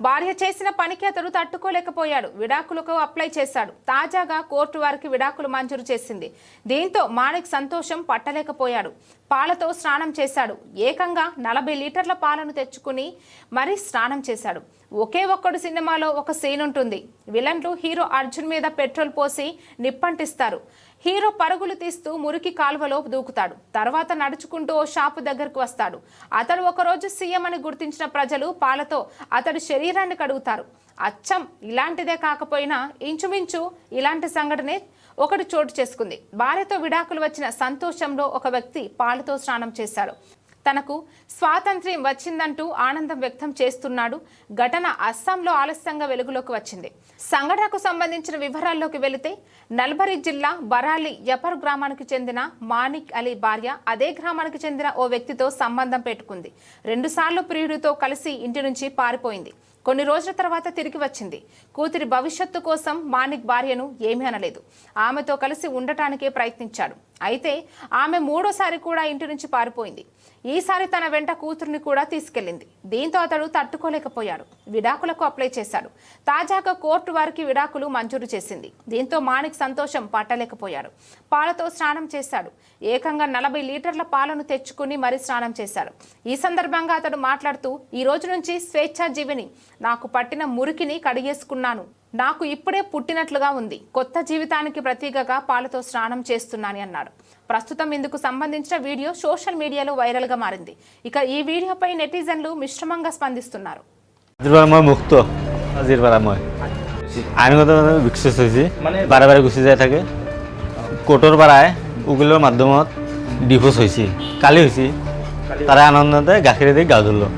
భార్య చేసిన పనికి అతడు తట్టుకోలేకపోయాడు. విడాకులకు అప్లై చేశాడు. తాజాగా కోర్టు వారికి విడాకులు మంజూరు చేసింది. దీంతో మాణిక్ సంతోషం పట్టలేకపోయాడు. పాలతో స్నానం చేశాడు. ఏకంగా నలభై లీటర్ల పాలను తెచ్చుకుని మరీ స్నానం చేశాడు. ఒకే ఒక్కడు సినిమాలో ఒక సీన్ ఉంటుంది. విలన్లు హీరో అర్జున్ మీద పెట్రోల్ పోసి నిప్పంటిస్తారు. హీరో పరుగులు తీస్తూ మురికి కాలువలో దూకుతాడు. తర్వాత నడుచుకుంటూ ఓ షాపు దగ్గరకు వస్తాడు. అతడు ఒకరోజు సీఎం అని గుర్తించిన ప్రజలు పాలతో అతడి శరీరాన్ని కడుగుతారు. అచ్చం ఇలాంటిదే కాకపోయినా ఇంచుమించు ఇలాంటి సంఘటనే ఒకటి చోటు చేసుకుంది. భార్యతో విడాకులు వచ్చిన సంతోషంలో ఒక వ్యక్తి పాలతో స్నానం చేశాడు. తనకు స్వాతంత్ర్యం వచ్చిందంటూ ఆనందం వ్యక్తం చేస్తున్నాడు. ఘటన అస్సాంలో ఆలస్యంగా వెలుగులోకి వచ్చింది. సంఘటనకు సంబంధించిన వివరాల్లోకి వెళితే నల్బరి జిల్లా బరాలి యపర్ గ్రామానికి చెందిన మానిక్ అలీ భార్య అదే గ్రామానికి చెందిన ఓ వ్యక్తితో సంబంధం పెట్టుకుంది. రెండుసార్లు ప్రియుడితో కలిసి ఇంటి నుంచి పారిపోయింది. కొన్ని రోజుల తర్వాత తిరిగి వచ్చింది. కూతురి భవిష్యత్తు కోసం మాణిక్ భార్యను ఏమీ అనలేదు. ఆమెతో కలిసి ఉండటానికే ప్రయత్నించాడు. అయితే ఆమె మూడోసారి కూడా ఇంటి నుంచి పారిపోయింది. ఈసారి తన వెంట కూతుర్ని కూడా తీసుకెళ్ళింది దీంతో అతడు తట్టుకోలేకపోయాడు. విడాకులకు అప్లై చేశాడు. తాజాగా కోర్టు వారికి విడాకులు మంజూరు చేసింది. దీంతో మాణిక్ సంతోషం పట్టలేకపోయాడు. పాలతో స్నానం చేశాడు. ఏకంగా నలభై లీటర్ల పాలను తెచ్చుకుని మరీ స్నానం చేశాడు ఈ సందర్భంగా అతడు మాట్లాడుతూ ఈ రోజు నుంచి స్వేచ్ఛాజీవిని నాకు పట్టిన మురికిని కడిగేసుకున్నాను నాకు ఇప్పుడే పుట్టినట్లుగా ఉంది కొత్త జీవితానికి ప్రతీకగా పాలతో స్నానం చేస్తున్నానని అన్నాడు ప్రస్తుతం ఇందుకు సంబంధించిన వీడియో సోషల్ మీడియాలో వైరల్గా మారింది ఇక ఈ వీడియోపై నెటిజన్లు మిశ్రమంగా స్పందిస్తున్నారు আজিৰ পৰা মই মুক্ত আজিৰ পৰা মই আইনগত বিকশিত হৈছি বাৰে বাৰে গুচি যাই থাকে কোৰ্টৰ পৰাই উকিলৰ মাধ্যমত ডিভোৰ্চ হৈছে কালি হৈছে তাৰে আনন্দতে গাখীৰেদি গা ধুলোঁ